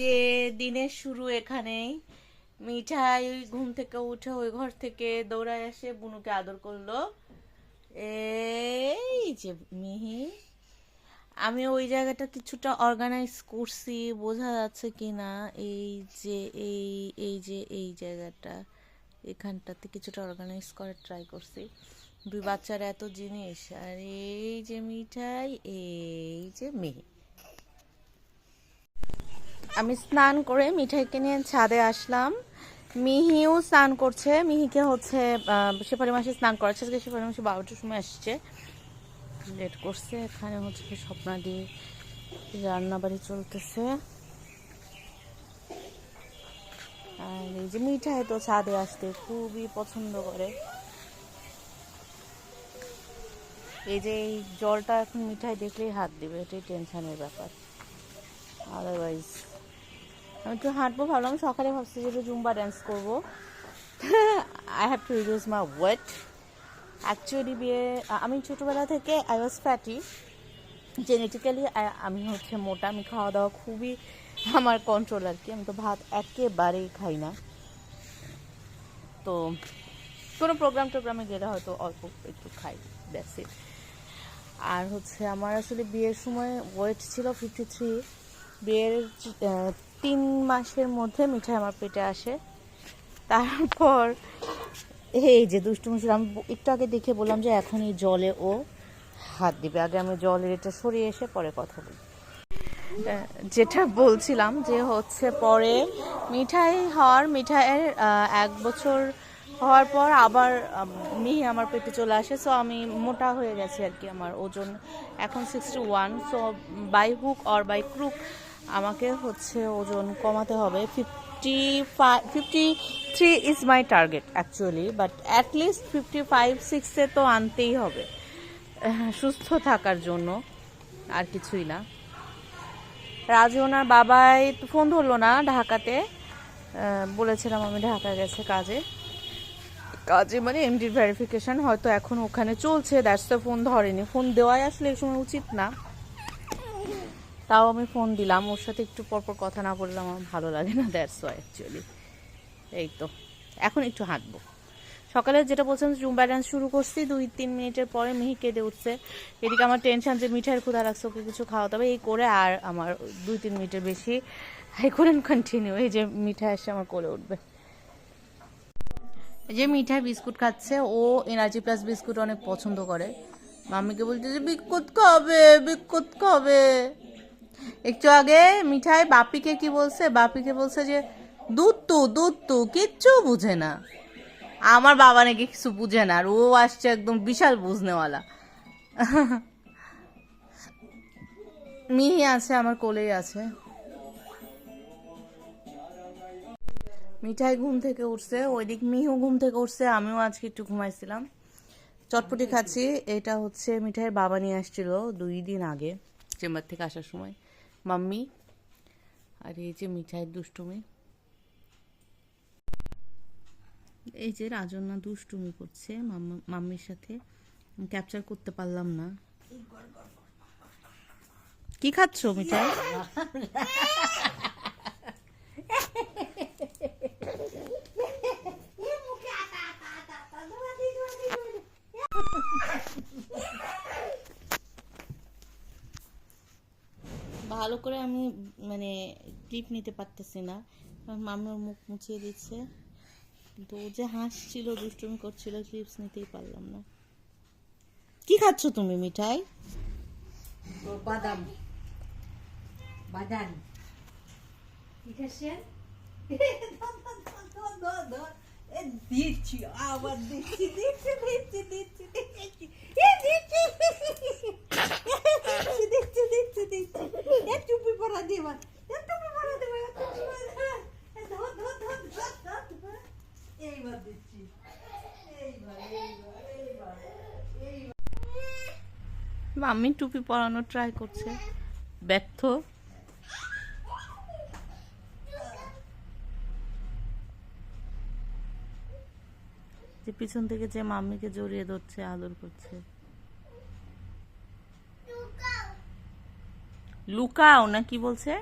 যে দিনের শুরু এখানেই, মিঠাই ওই ঘুম থেকে উঠে ওই ঘর থেকে দৌড়ায় এসে বুনুকে আদর করল। এই যে মিহি, আমি ওই জায়গাটা কিছুটা অর্গানাইজ করছি, বোঝা যাচ্ছে কি না এই যে, এই এই যে, এই জায়গাটা। এখানটাতে কিছুটা অর্গানাইজ করার ট্রাই করছি। দুই বাচ্চার এত জিনিস, আর এই যে মিঠাই, এই যে মিহি। আমি স্নান করে মিঠাইকে নিয়ে ছাদে আসলাম। মিহিও স্নান করছে। মিহিকে হচ্ছে সেপারি মাসে স্নান করাচ্ছে। আজকে সেপারি মাসে বারোটার সময় আসছে। লেট করছে। এখানে হচ্ছে কি দিয়ে রান্না বাড়ি চলতেছে। আর এই যে মিঠাই তো ছাদে আসতে খুবই পছন্দ করে। এই যে এই জলটা এখন মিঠাই দেখলেই হাত দিবে। এটাই টেনশনের ব্যাপার। আদারওয়াইজ আমি একটু হাঁটবো, ভাবলাম সকালে ভাবছি যে একটু জুম্বা ড্যান্স করব। I have to reduce my weight actually বিয়ে আমি ছোটোবেলা থেকে আই ওয়াজ ফ্যাটি জেনেটিক্যালি আমি হচ্ছে মোটা, আমি খাওয়া দাওয়া খুবই আমার কন্ট্রোল আর কি। আমি তো ভাত একেবারেই খাই না। তো কোনো প্রোগ্রাম টোগ্রামে গেলে হয়তো অল্প একটু খাই দ্যাটস আর হচ্ছে আমার আসলে বিয়ের সময় ওয়েট ছিল ফিফটি থ্রি বিয়ের তিন মাসের মধ্যে মিঠাই আমার পেটে আসে। তারপর এই যে দুষ্টু মুসুর আমি একটু আগে দেখে বললাম যে এখন এই জলে ও হাত দিবে। আগে আমি জলের এটা সরিয়ে এসে পরে কথা বলি। যেটা বলছিলাম যে হচ্ছে পরে মিঠাই হওয়ার, মিঠাইয়ের এক বছর হওয়ার পর আবার মেয়ে আমার পেটে চলে আসে। সো আমি মোটা হয়ে গেছি আর কি আমার ওজন। এখন sixty one so by hook or by crook আমাকে হচ্ছে ওজন কমাতে হবে। Fifty five fifty three is my target actually but at least fifty five সিক্সে তো আনতেই হবে। সুস্থ থাকার জন্য আর কিছুই না। রাজু ওনার বাবাই ফোন ধরলো না ঢাকাতে। বলেছিলাম আমি ঢাকা গেছে কাজে। কাজে মানে এমডির ভেরিফিকেশন হয়তো এখন ওখানে চলছে দ্যাটস ফোন ধরেনি। ফোন দেওয়াই আসলে এই সময় উচিত না। তাও আমি ফোন দিলাম। ওর সাথে একটু পরপর কথা না বললে আমার ভালো লাগে না দ্যাটস ওয়াই অ্যাকচুয়ালি এই তো। এখন একটু হাঁটবো। সকালে যেটা বলছিলাম জুম্বা ডান্স শুরু করছি, দুই তিন মিনিটের পরে মিহি কেঁদে উঠছে। এদিকে আমার টেনশন যে মিঠাইয়ের ক্ষুধা লাগছে, ওকে কিছু খাওয়াতে হবে, এই করে আর আমার দুই তিন মিনিটের বেশি আই করেন কন্টিনিউ এই যে মিঠাই এসে আমার কোলে উঠবে। যে মিঠাই বিস্কুট খাচ্ছে, ও এনার্জি প্লাস বিস্কুট অনেক পছন্দ করে। মাম্মিকে বলছে যে, বিস্কুট খাবে বিস্কুট খাবে। একটু আগে মিঠাই বাপিকে কি বলছে? বাপিকে বলছে যে, দুধ তু দুধ তু, কিচ্ছু বুঝে না। আমার বাবা নাকি কিছু বুঝে না, আর ও আসছে একদম বিশাল বুঝনেওয়ালা। মিহি আছে, আমার কোলেই আছে। মিঠাই ঘুম থেকে উঠছে, ওইদিক মিহু ঘুম থেকে উঠছে, আমিও আজকে একটু ঘুমাইছিলাম। চটপটি খাচ্ছি, এটা হচ্ছে মিঠাইয়ের বাবা নিয়ে আসছিল দুই দিন আগে, চেম্বার থেকে আসার সময়। মাম্মি আর এই যে মিঠাইয়ের দুষ্টুমি এই যে রাজন্না দুষ্টুমি করছে মাম্মা- মাম্মির সাথে। ক্যাপচার করতে পারলাম না। কি খাচ্ছ মিঠাই? ভালো করে আমি মানে ক্লিপ নিতে পারতেছি না। কারণ মামার মুখ মুছিয়ে দিচ্ছে। কিন্তু ও যে হাসছিল, দুষ্টুমি করছিল ক্লিপস নিতেই পারলাম না। কি খাচ্ছ তুমি, মিঠাই? বাদাম। বাদাম। দিচ্ছি, আবার দিচ্ছি দিচ্ছি দিচ্ছি দিচ্ছি দিচ্ছি। আমি টুপি পরানোর ট্রাই করছে। ব্যর্থ। যে পিছন থেকে যে মাম্মিকে জড়িয়ে ধরছে, আদর করছে। লুকাও না কি বলছে?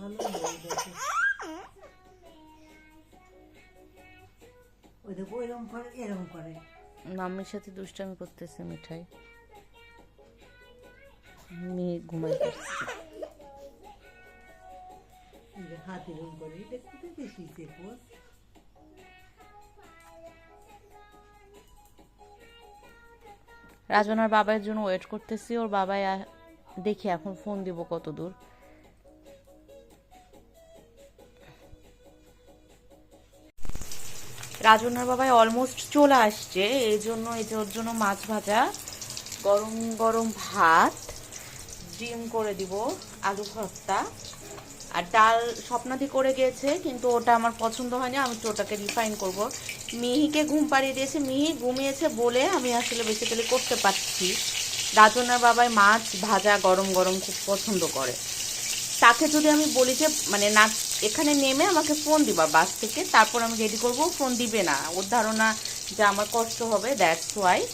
ভালো দেখো এরকম করে এরকম করে। মাম্মির সাথে দুষ্টামি করতেছে মিঠাই। মেয়ে ঘুমাই হাত এরকম করে দেখতে তো বেশি রাজনার বাবার জন্য ওয়েট করতেছি ওর বাবাই দেখি এখন ফোন দিব কত দূর রাজনার বাবাই অলমোস্ট চলে আসছে। এই জন্য এই ওর জন্য মাছ ভাজা, গরম গরম ভাত, ডিম করে দিব, আলু ভর্তা। আর ডাল স্বপ্নাদি করে গিয়েছে, কিন্তু ওটা আমার পছন্দ হয়নি, আমি তো ওটাকে রিফাইন করব। মিহিকে ঘুম পাড়িয়ে দিয়েছে, মিহি ঘুমিয়েছে বলে আমি আসলে বেসিক্যালি করতে পারছি। রাজনার বাবাই মাছ ভাজা গরম গরম খুব পছন্দ করে। তাকে যদি আমি বলি যে মানে না এখানে নেমে আমাকে ফোন দিবা বাস থেকে। তারপর আমি রেডি করব ফোন দিবে না। ওর ধারণা যে আমার কষ্ট হবে দ্যাটস ওয়াই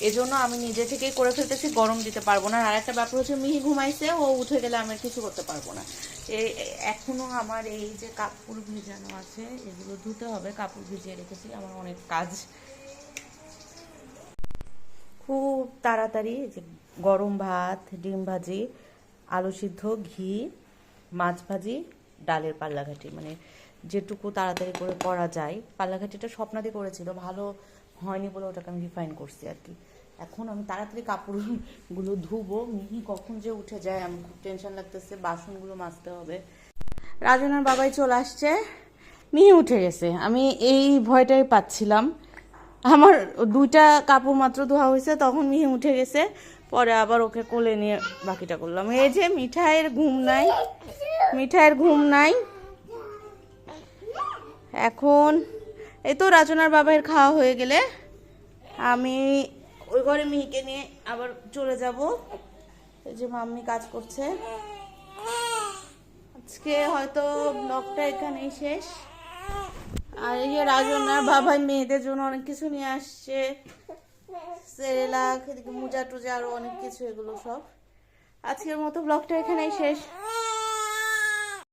এজন্য আমি নিজে থেকেই করে ফেলতেছি, গরম দিতে পারব না। আর একটা ব্যাপার হচ্ছে, মিহি ঘুমাইছে, ও উঠে গেলে আমি কিছু করতে পারব না। এ- এ- এখনও আমার এই যে কাপড় ভিজানো আছে, এগুলো ধুতে হবে। কাপড় ভিজিয়ে রেখেছি, আমার অনেক কাজ। খুব তাড়াতাড়ি যে গরম ভাত, ডিম ভাজি, আলু সিদ্ধ, ঘি, মাছ ভাজি ডালের পাল্লাঘাটি মানে যেটুকু তাড়াতাড়ি করে করা যায়। পাল্লাঘাটিটা স্বপ্নাদি করেছিল, ভালো হয়নি বলে ওটাকে আমি রিফাইন করছি আর কি। এখন আমি তাড়াতাড়ি কাপড়গুলো ধুবো, মিহি কখন যে উঠে যায় আমি খুব টেনশন লাগতেছে, বাসনগুলো মাজতে হবে। রাজনার বাবাই চলে আসছে, মিহি উঠে গেছে। আমি এই ভয়টাই পাচ্ছিলাম। আমার দুইটা কাপড় মাত্র ধোয়া হয়েছে, তখন মিহি উঠে গেছে, পরে আবার ওকে কোলে নিয়ে বাকিটা করলাম। এই যে মিঠাইয়ের ঘুম নাই মিঠাইয়ের ঘুম নাই। এখন এই তো রাজনার বাবার খাওয়া হয়ে গেলে আমি ওই ঘরে মিহিকে নিয়ে আবার চলে যাব। এই যে মাম্মি কাজ করছে। আজকে হয়তো ব্লগটা এখানেই শেষ। আর এই যে রাজনার বাবাই মেয়েদের জন্য অনেক কিছু নিয়ে আসছে। সেরেলাক এদিকে মোজা টুজা আরও অনেক কিছু, এগুলো সব। আজকের মতো ব্লগটা এখানেই শেষ।